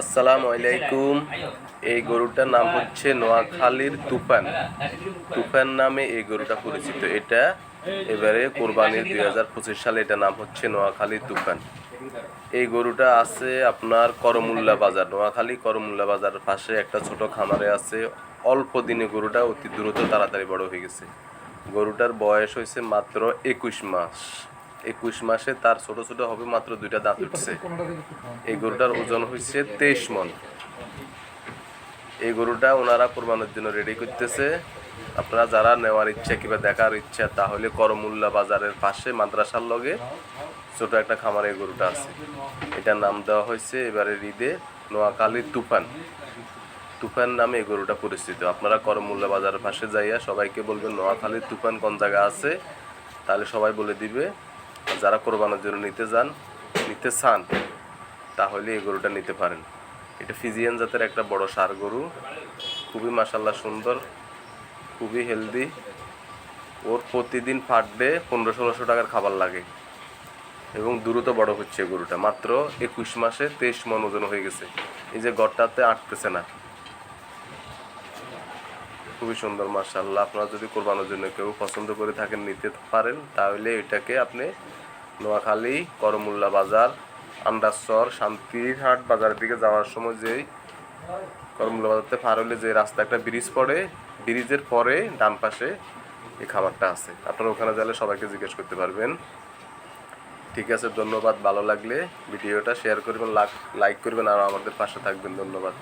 আসসালামু আলাইকুম। এই গরুটার নাম হচ্ছে নোয়াখালীর তুফান। তুফান নামে এই গরুটা পরিচিত। এটা এবারে কোরবানির দুই হাজার পঁচিশ সালে এটা নাম হচ্ছে নোয়াখালীর তুফান। এই গরুটা আছে আপনার করমুল্লা বাজার। নোয়াখালী করমুল্লা বাজার পাশে একটা ছোট খামারে আছে। অল্প দিনে গরুটা অতি দ্রুত তাড়াতাড়ি বড় হয়ে গেছে। গরুটার বয়স হয়েছে মাত্র একুশ মাস। একুশ মাসে তার ছোট ছোট হবে মাত্র দুইটা দাঁত উঠছে। এই গরুটার ওজন হয়েছে তেইশ মন। এই গরুটা ওনারা কোরবানোর জন্য রেডি করতেছে। আপনারা যারা নেওয়ার ইচ্ছা কিংবা দেখার ইচ্ছা তাহলে করমুল্লা বাজারের পাশে মাদ্রাসার লগে ছোট একটা খামারে এই গরুটা আছে। এটার নাম দেওয়া হয়েছে এবারে ঈদে নোয়াখালীর তুফান। তুফান নামে এই গরুটা পরিচিত। আপনারা করমুল্লা বাজারের পাশে যাইয়া সবাইকে বলবেন নোয়াখালীর তুফান কোন জায়গা আছে? তাহলে সবাই বলে দিবে যারা কোরবানোর জন্য নিতে যান, নিতে চান, তাহলে এই গরুটা নিতে পারেন। এটা ফিজিয়ান জাতের একটা বড় সার গরু। খুবই মাসাল্লাহ সুন্দর, খুবই হেলদি ওর প্রতিদিন পার ডে পনেরো ষোলোশো টাকার খাবার লাগে। এবং দ্রুত বড় হচ্ছে গরুটা। মাত্র একুশ মাসে তেইশ মন ওজন হয়ে গেছে। এই যে গড়টাতে আটতেছে না। খুবই সুন্দর মার্শাল্লাহ আপনারা যদি কোরবানোর জন্য কেউ পছন্দ করে থাকেন, নিতে পারেন, তাহলে এটাকে আপনি নোয়াখালী, করমুল্লা বাজার আন্দাসর শান্তিরহাট বাজারের দিকে যাওয়ার সময় যেই করমুল্লা বাজারতে পার হলে যে রাস্তা একটা ব্রিজ পড়ে, ব্রিজের পরে ডান পাশে এই খাবারটা আছে। আপনারা ওখানে গেলে সবাইকে জিজ্ঞেস করতে পারবেন। ঠিক আছে, ধন্যবাদ, ভালো লাগলে ভিডিওটা শেয়ার করবেন লাইক করবেন, আর আমাদের পাশে থাকবেন, ধন্যবাদ।